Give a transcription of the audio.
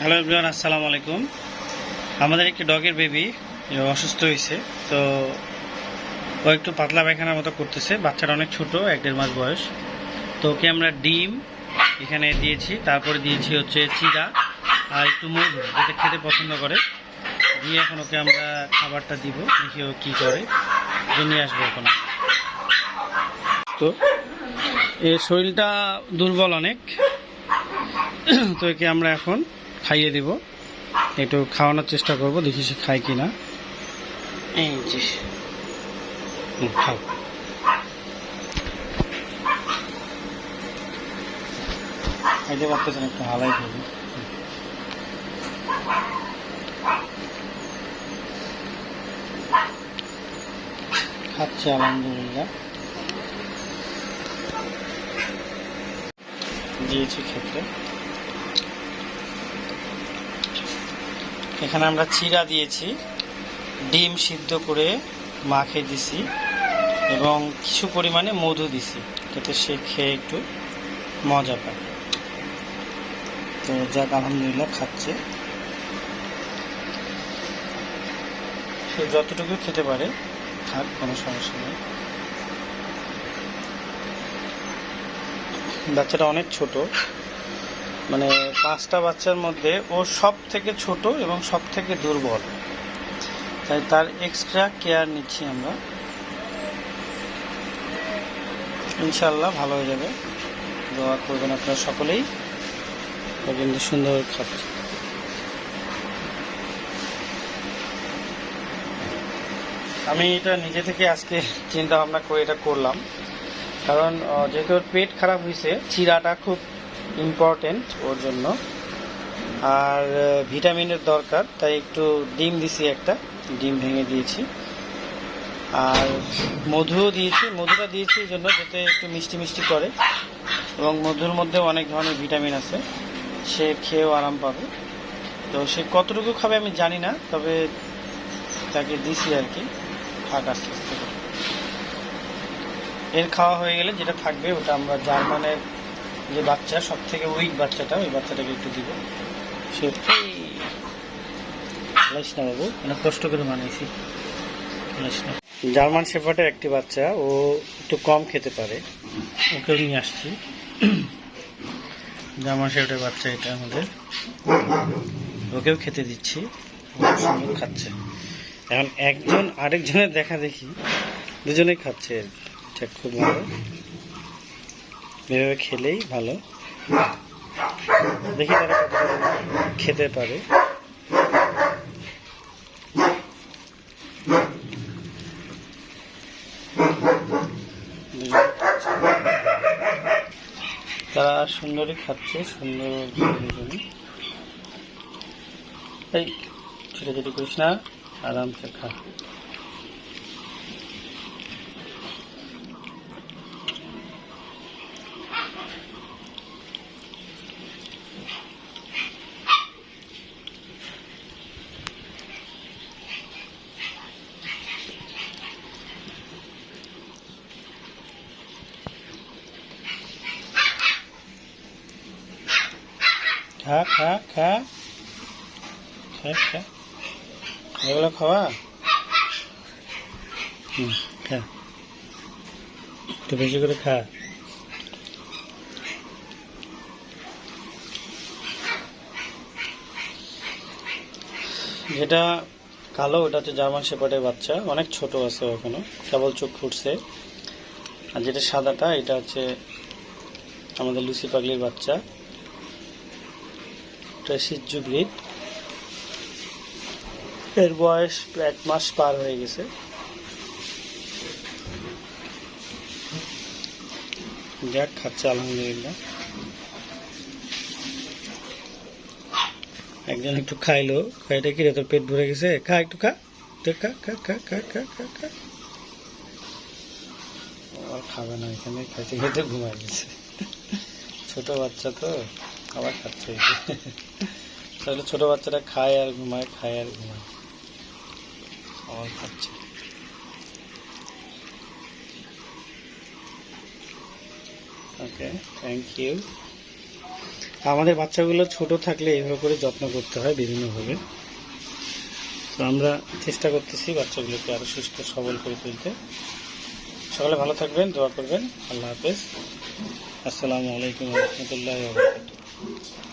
Hello everyone, আসসালামু আলাইকুম। আমাদের একটি ডগের বেবি অসুস্থ হয়েছে, তো ও একটু পাতলা পায়খানার মতো করতেছে। বাচ্চাটা অনেক ছোট, এক দেড় মাস বয়স। তো ওকে আমরা ডিম এখানে দিয়েছি, তারপরে দিয়েছি হচ্ছে চিরা আর একটু মধু যেটা খেতে পছন্দ করে। দিয়ে এখন ওকে আমরা খাবারটা দিব, দেখি ও কী করে। নিয়ে আসব এখন। তো এর শরীরটা দুর্বল অনেক। তো একে আমরা এখন খাইয়ে দিব। একটু খাওয়ানোর চেষ্টা করব দেখি সে খায় কি না এই যে। হুম, খাও। খাইতে পারতেছেন একটু হালাই খাবি। খাচ্ছে আলহামদুলিল্লাহ। দিয়েছি খেতে। এখানে আমরা চিরা দিয়েছি। ডিম সিদ্ধ করে মাখে দিছি এবং কিছু পরিমাণে মধু দিছি যাতে সে খেয়ে একটু মজা পায়। তো যাক, আলহামদুলিল্লাহ খাচ্ছে। সে যতটুকু খেতে পারে খাক, কোনো সমস্যা নেই। বাচ্চাটা অনেক ছোট। মানে পাঁচটা বাচ্চার মধ্যে ও সব থেকে ছোট এবং সব থেকে দুর্বল। তাই তার এক্সট্রা কেয়ার নিচ্ছি আমরা। ইনশাল্লাহ ভালো হয়ে যাবে। দোয়া করবেন আপনারা সকলেই। কিন্তু সুন্দর খাচ্ছে। আমি এটা নিজে থেকে আজকে চিন্তা ভাবনা করে এটা করলাম। কারণ যেহেতু পেট খারাপ হয়েছে, চিরাটা খুব ইম্পর্টেন্ট ওর জন্য। আর ভিটামিনের দরকার, তাই একটু ডিম দিছি একটা। ডিম ভেঙে দিয়েছি। আর মধুও দিয়েছি, মধুটা দিয়েছি এই জন্য যাতে একটু মিষ্টি মিষ্টি করে। এবং মধুর মধ্যে অনেক ধরনের ভিটামিন আছে, সে খেয়েও আরাম পাবে। তো সে কতটুকু খাবে আমি জানি না, তবে তাকে দিছি আর কি, থাক আস্তে আস্তে এর খাওয়া হয়ে গেলে যেটা থাকবে ওটা আমরা জার্মানের যে বাচ্চা সব থেকে উইক বাচ্চাটা, ওই বাচ্চাটাকে একটু দিব। সে বলিস না বাবু অনেক কষ্ট করে না জার্মান শেফার্ডের একটি বাচ্চা, ও একটু কম খেতে পারে। ওকেও নিয়ে আসছি। জার্মান শেফার্ডের বাচ্চা এটা আমাদের। ওকেও খেতে দিচ্ছি। সুন্দর খাচ্ছে। এখন একজন আরেকজনের দেখা দেখি। দুজনেই খাচ্ছে। আর। এটা খুব ভালো। এভাবে খেলেই ভালো। দেখি তারা খেতে পারে। তারা সুন্দরই খাচ্ছে, সুন্দর এই ছোটাছুটি করিস না, আরামসে খা। খা খা খা। খা খা। এগুলো খাওয়া? হুম, খা। একটু বেশি করে খা। যেটা কালো, ওটা হচ্ছে জার্মান শেপার্ডের বাচ্চা। অনেক ছোট আছে ও এখনও। কেবল চোখ ফুটছে। আর যেটা সাদাটা, এটা হচ্ছে আমাদের লুসি পাগলির বাচ্চা। সিজ্জু ব্রিড এর বয়স এক মাস পার হয়ে গেছে। যাক, খাচ্ছে আলহামদুলিল্লাহ। একজন একটু খাইলো, খাইটা কি রে, তোর পেট ভরে গেছে? খা, একটু খা। খা খা খা খা খা খা খা। খাবে না এখানে খাইতে, খেতে ঘুমাই গেছে। ছোট বাচ্চা তো। আবার খাচ্ছে। তাহলে ছোট বাচ্চারা খায় আর ঘুমায়, খায় আর ঘুমায়। খাবার খাচ্ছে। ওকে থ্যাংক ইউ আমাদের বাচ্চাগুলো ছোট থাকলে এইভাবে করে যত্ন করতে হয় বিভিন্নভাবে। তো আমরা চেষ্টা করতেছি বাচ্চাগুলোকে আরও সুস্থ, সবল করে তুলতে। সকালে ভালো থাকবেন, দোয়া করবেন। আল্লাহ হাফেজ। আসসালামু আলাইকুম রহমতুল্লাহ Good.